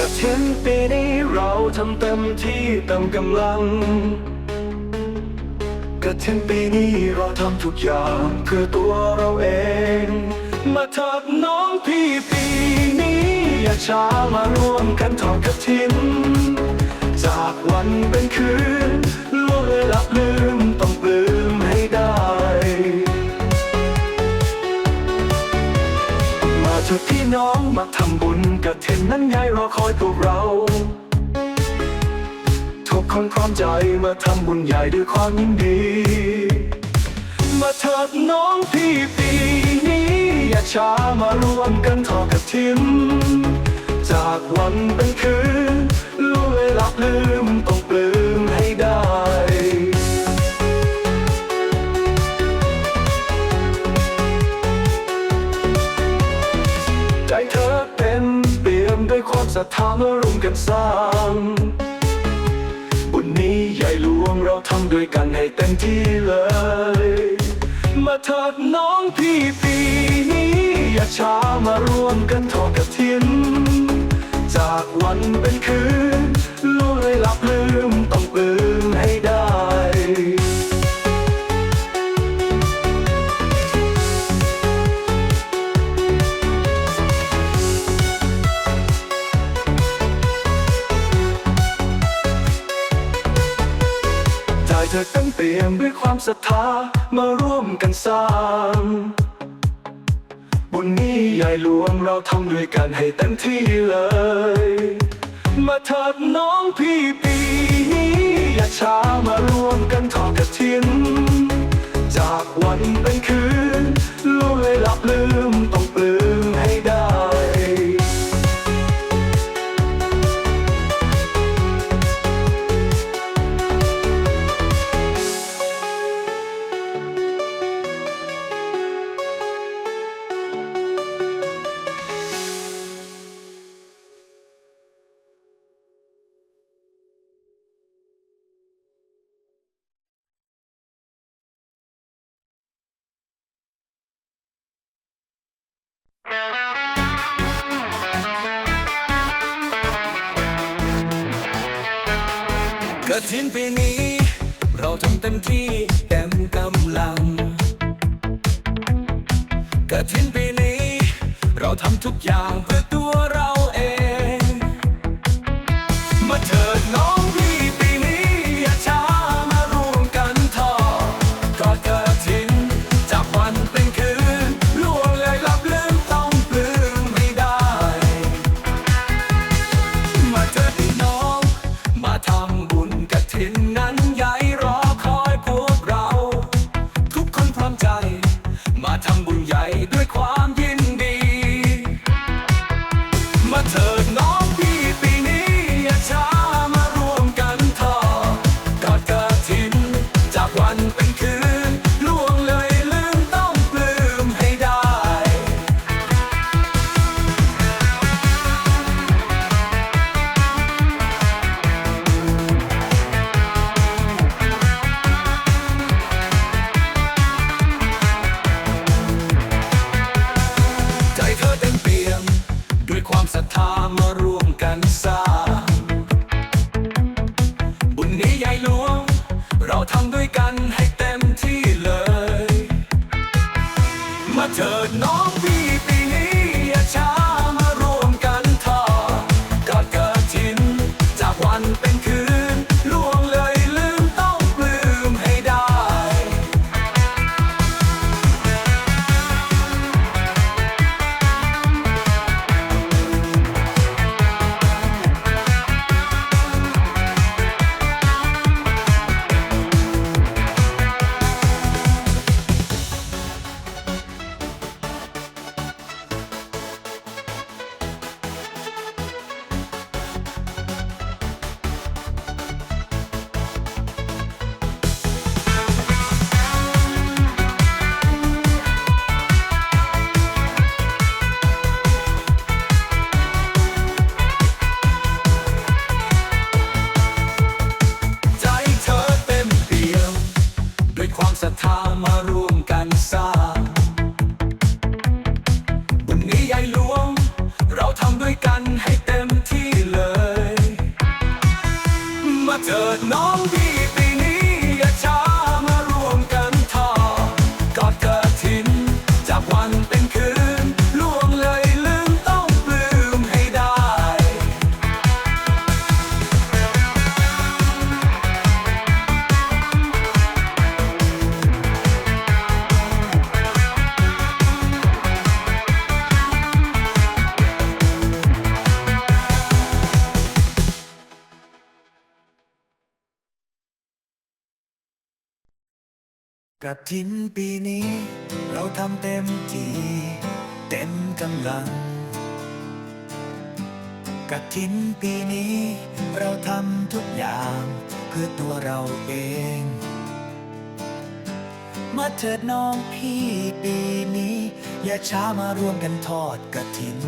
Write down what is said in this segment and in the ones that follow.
ระถินปีนี้เราทำเต็มที่เต็มกำลังกระถินปีนี้เราทำทุกอย่างเพื่อตัวเราเอง มาเถิดน้องพี่ปีนี้ อย่าช้ามาร่วมกันทอดกระถิน จากวันเป็นคืนล่วงเลยลับลืมต้องปลื้มให้ได้ จะพี่น้องมาทำบุญกระเทนนั้นไงรอคอยพวกเรา ทุกคนพร้อมใจมาทำบุญใหญ่ด้วยความยินดี มาเถิดน้องพี่ปีนี้ อย่าช้ามาร่วมกันทอดกระถินจากวันเป็นคืนล่เลยหลับลืมามาร่วมกันสร้าง บุญนี้ใหญ่หลวงเราทำด้วยกันให้เต็มที่เลย มาเถิดน้องพี่ปีนี้ อย่าช้ามาร่วมกันทอดกระถิน จากวันเป็นคืนล่วงเลยหลับ เปี่ยมด้วยความศรัทธามาร่วมกันสร้าง บุญนี้ใหญ่หลวงเราทำด้วยกันให้เต็มที่เลย มาเถิดน้องพี่ปีนี้ อย่าช้ามาร่วมกันทอดกระถิน จากวันเป็นคืนล่เลยหลับลืมต้อง ปีนี้ เราทำเต็มที่เต็มกำลังกระถินปีนี้ เราทำทุกอย่างเพื่อตัวเรา กระถินปีนี้ เราทำเต็มที่เต็มกำลังกระถินปีนี้ เราทำทุกอย่างเพื่อตัวเราเอง มาเถิดน้องพี่ปีนี้ อย่าช้ามาร่วมกันทอดกระถิน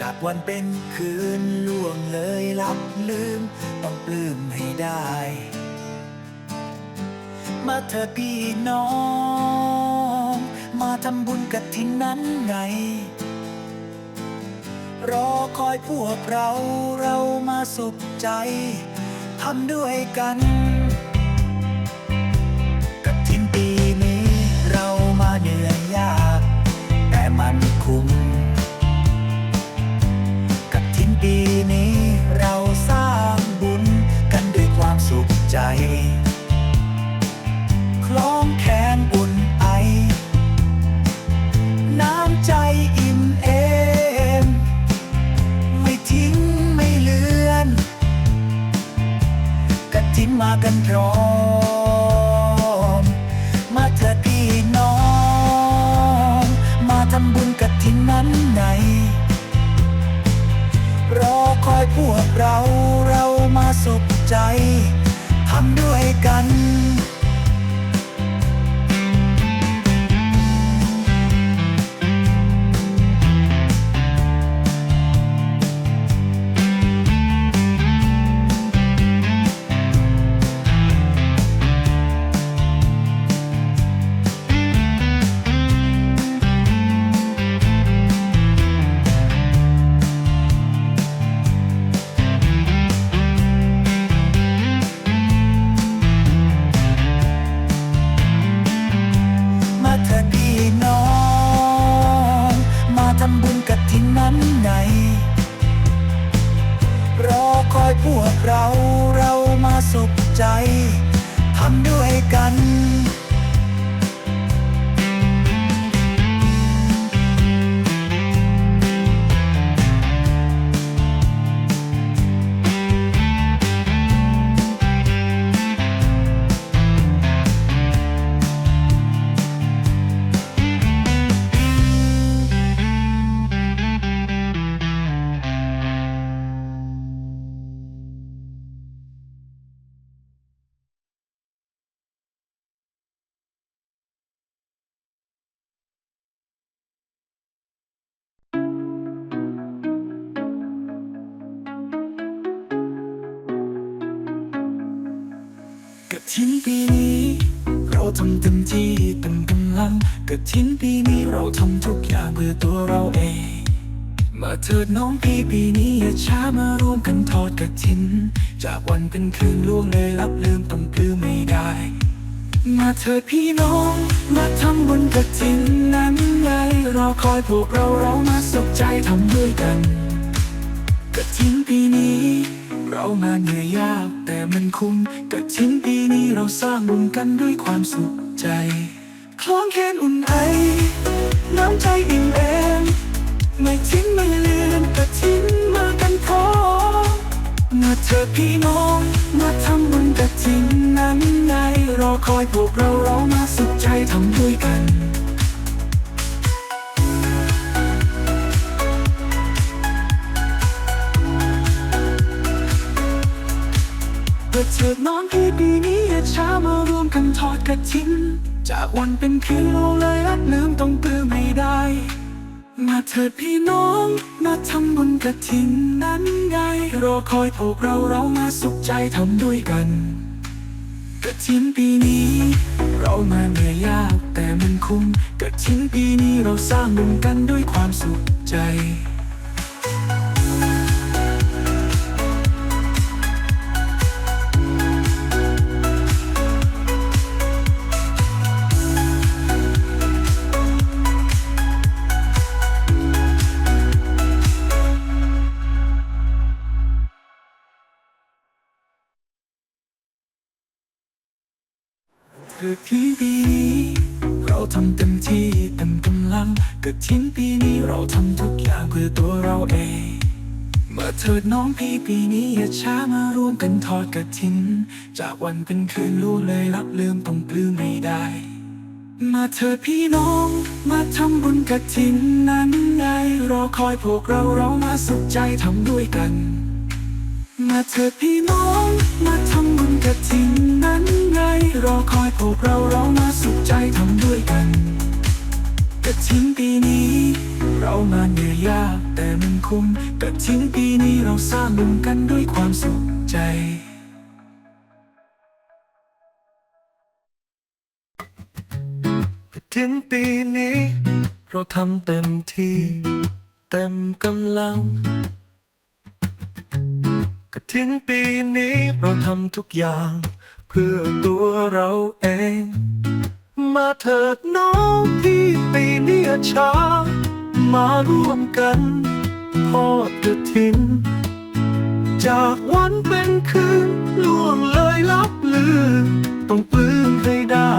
จากวันเป็นคืนล่วงเลยลับลืม ต้องปลื้มให้ได้ มาเธอพี่น้อง มาทำบุญกับที่นั้นไง รอคอยพวกเราเรามาสุขใจทำด้วยกัน กันพร้อม มาเถิดพี่น้อง มาทำบุญกับที่นั้นไหน รอคอยพวกเราเรามาสุขใจทำด้วยกัน ถินปีนี้ เราทำเต็มที่เต็มกำลังกระถินปีนี้เราทำทุกอย่างเพื่อตัวเราเอง มาเถิดน้องพี่ปีนี้อย่าช้ามารวมกันทอดกระถิน จากวันเป็นคืนล่วงเลยรับลืมต้องปลื้มไม่ได้ มาเถิดพี่น้อง มาทำบุญกระถินนั้นไงรอคอยพวกเราเรามาสุขใจทำด้วยกันกระทิ้นปีนี้ เรามาเหนื่อยยาก มันคุ้มกระทิ้นปีนี้เราสร้างบุญกันด้วยความสุขใจ คล้องแขนอุ่นไอ น้ำใจอิ่มเอมไม่ทิ้งไม่ลือนกระทิ้นมากันพอมาเธอพี่น้อง มาทำบุญกระทิ้นนั้นไงรอคอยพวกเราเรามาสุขใจทำด้วยกัน ปิดเถิดน้องพี่ปีนี้อย่าช้ามารวมกันทอดกระทิ้นจากวันเป็นคืนเราเลยรักลืมต้องปลื้มไม่ได้ มาเถิดพี่น้องมาทำบุญกระทิ้นนั้นไงรอคอยพวกเราเรามาสุขใจทำด้วยกัน กระทิ้นปีนี้ เรามาเหนื่อยยากแต่มันคุ้มกระทิ้นปีนี้เราสร้างบุญกันด้วยความสุขใจือที่ปีนี้ เราทำเต็มที่เต็มกำลังกระทิ้นปีนี้เราทำทุกอย่างเพื่อตัวเราเองมาเถิดน้องพี่ปีนี้อย่าช้ามารวมกันทอดกระถิน จากวันเป็นคืนรู้เลยรับลืมต้องปลื้มไม่ได้ มาเถิดพี่น้อง มาทำบุญกระถินนั้นไงรอคอยพวกเราเรามาสุขใจทำด้วยกัน มาเถิดพี่น้อง มาทำ กระถินนั้นไง รอคอยพวกเราเรามาสุขใจทำด้วยกันกระถินปีนี้ เรามาเหนื่อยยากแต่มันคุ้มกระถินปีนี้เราสร้างบุญกันด้วยความสุขใจถึงปีนี้ เราทำเต็มที่ เต็มกำลัง ก็ถึงปีนี้เราทำทุกอย่าง เพื่อตัวเราเอง มาเถิดน้องที่ปีนี้อย่าช้า มาร่วมกันทอดกระถิน จากวันเป็นคืนล่วงเลยลับลืมต้องปลื้มให้ได้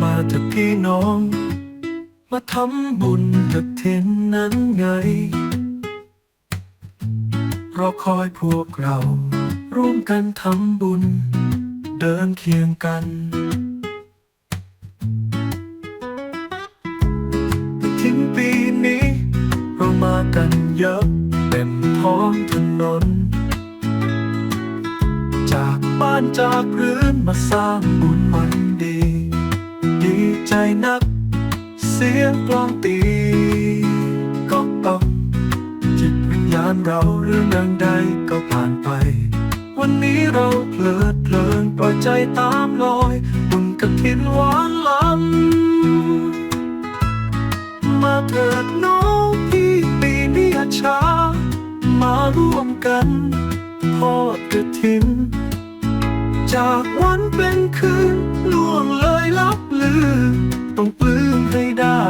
มาเถอะพี่น้อง มาทำบุญกระถินนั้นไง อคอยพวกเรา ร่วมกันทำบุญ เดินเคียงกัน ถึงปีนี้เรามากันเยอะเต็มท้องถนน จากบ้านจากเรือนมาสร้างบุญมันดี ดีใจนัก เสียงกลองตี เราเรื่องดังใดก็ผ่านไป วันนี้เราเพลิดเพลินปล่อยใจตามลอยบุญกับทินหวานล้ำมาเถิดน้องที่ปีนี้อาช้า มาร่วมกันทอดกระถิน จากวันเป็นคืนล่วงเลยลับลืมต้องปลื้มให้ได้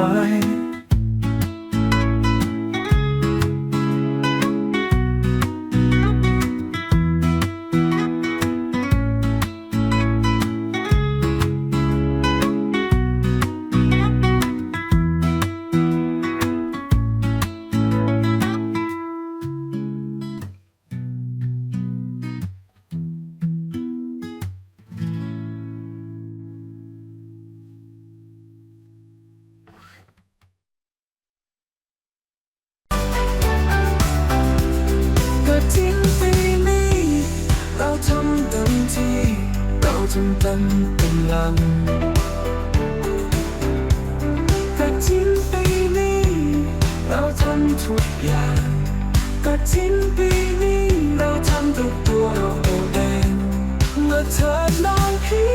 เมื่อเธอน้องพี่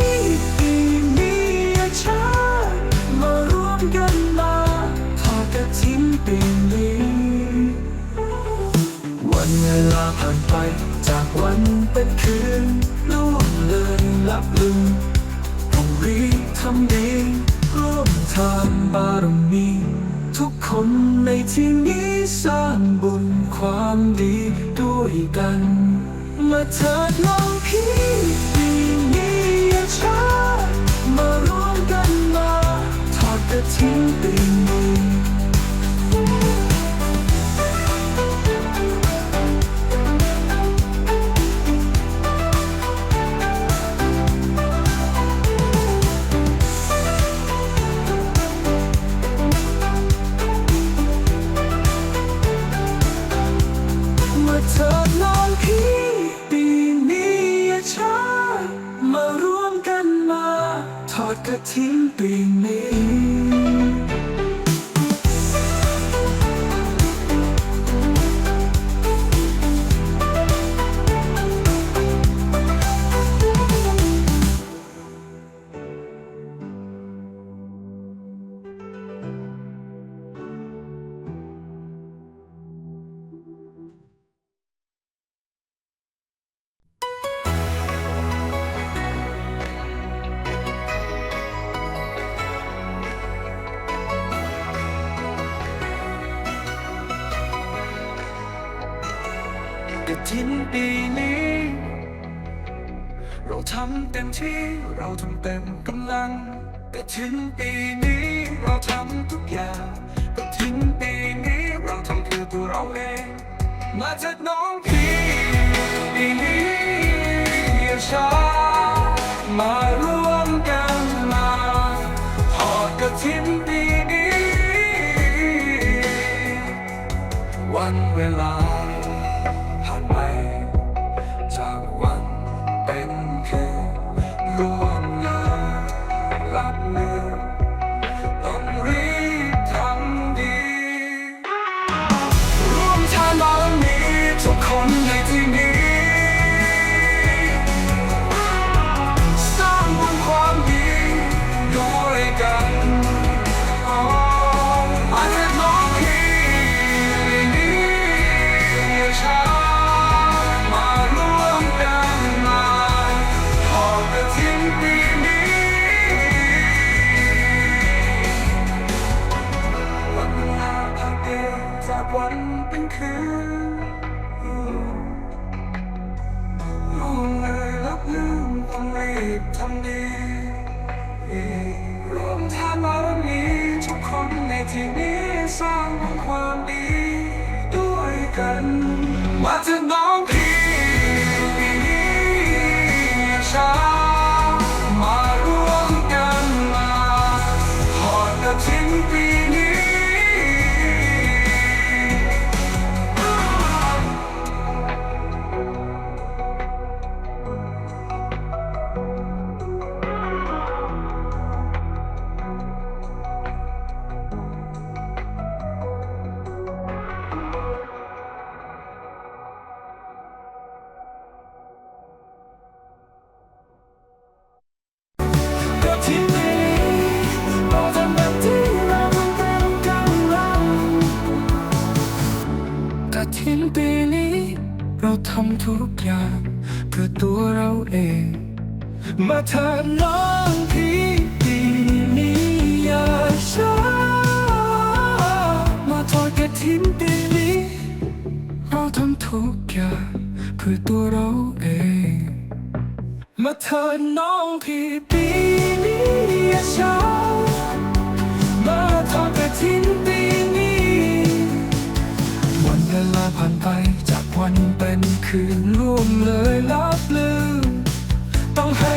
ปีนี้อย่าช้ามารวมกันมาทอดกระทิ้งปีนี้วันเวลาผ่านไปจากวันเป็นคืนล่วงเลยลับลืมต้องรีบทำดีร่วมทานบารมีทุกคนในที่นี้สร้างบุญความดีด้วยกัน มาเถิดน้องพี่ มารวมกันมาทอดกระทิ้งปี ทิ้นปีนี้ เราทำเต็มที่เราทำเต็มกำลังกระทิ้นปีนี้ เราทำทุกอย่างกระทิ้นปีนี้เราทำเพื่อตัวเราเอง มาเถิดน้องพี่ปีนี้อย่าช้ามาร่วมกันมาทอดกระถินปีนี้ วันเวลา รั ที่นี้สร้างความดีด้วยกัน ทุกอย่างเพื่อตัวเราเอง มาเธอน้องพี่ปีนี้อย่าช้ามาทอดกระทิ้นปีนี้เราทำทุกอย่างเพื่อตัวเราเอง มาเธอน้องพี่ปีนี้อย่าช้ามาทอดกระทิ้นปี คืนล่วงเลยลับลืมต้องให้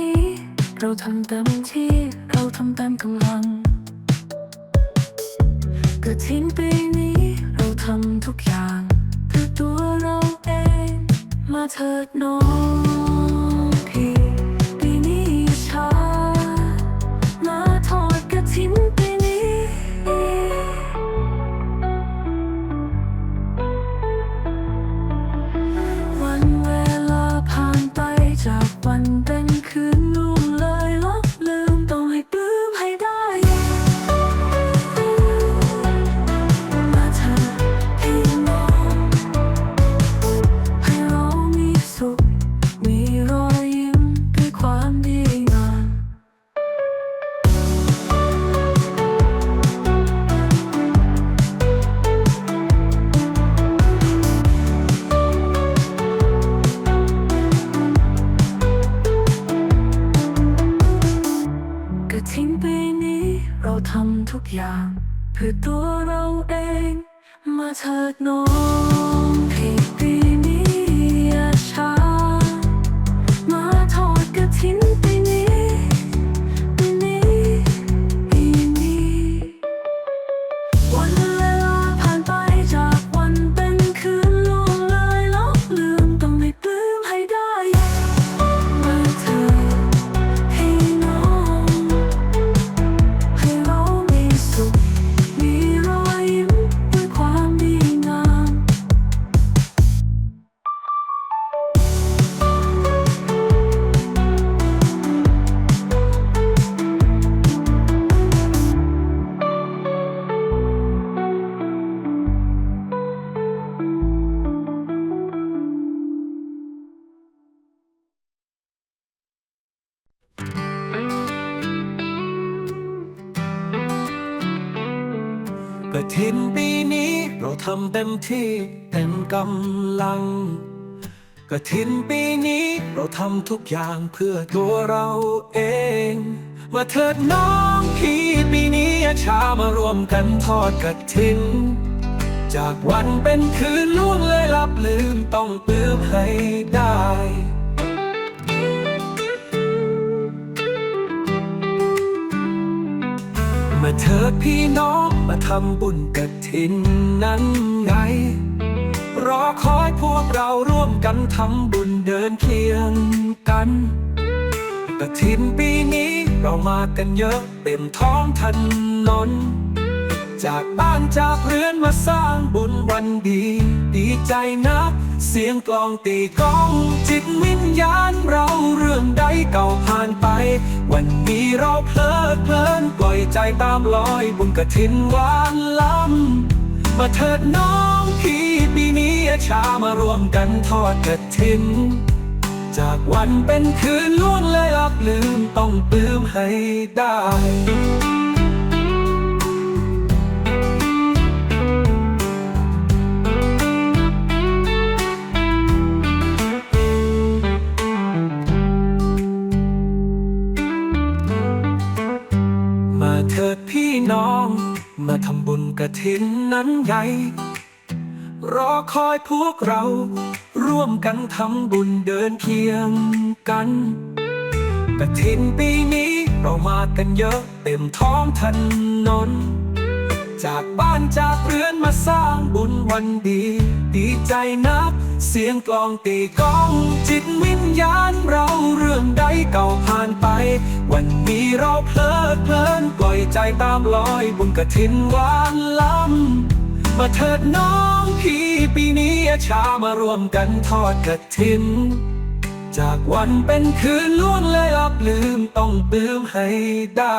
นี้ เราทำเต็มที่เราทำเต็มกำลังก็ทิ้งปีนี้ เราทำทุกอย่างเพื่อตัวเราเอง มาเถิดน้อง ทำเต็มที่เต็มกำลังกระถินปีนี้เราทำทุกอย่างเพื่อตัวเราเอง มาเถิดน้องพี่ปีนี้อาชามารวมกันทอดกระถิน จากวันเป็นคืนล่วงเลยลับลืมต้องปลื้มให้ได้ มาเถิดพี่น้องมาทำบุญกฐินนั้นไง รอคอยพวกเราร่วมกันทำบุญเดินเคียงกันกระถินปีนี้เรามากันเยอะเต็มท้องถนน จากบ้านจากเรือนมาสร้างบุญวันดี ดีใจนัก เสียงกลองตีกลองจิตวิญญาณเราเรื่องใดเก่าผ่านไป วันนี้เราเพลิดเพลินปล่อยใจตามลอยบุญกระถินหวานล้ำมาเถิดน้องพี่ปีนี้อย่าช้ามารวมกันทอดกระถิน จากวันเป็นคืนล่วงเลยลับลืมต้องปลื้มให้ได้ ทำบุญกระถินนั้นใหญ่ รอคอยพวกเรา ร่วมกันทำบุญเดินเคียงกันกระถินปีนี้เรามากันเยอะเต็มท้องถนน จากบ้านจากเรือนมาสร้างบุญวันดี ดีใจนัก เสียงกลองตีกลอง จิตวิญญาณเราเรื่องใดเก่าผ่านไป วันนี้เราเพลิดเพลินปล่อยใจตามลอยบุญกระถินหวานล้ำ มาเถิดน้องพี่ปีนี้อาชามารวมกันทอดกระถิน จากวันเป็นคืนล่วงเลยลับลืมต้องปลื้มให้ได้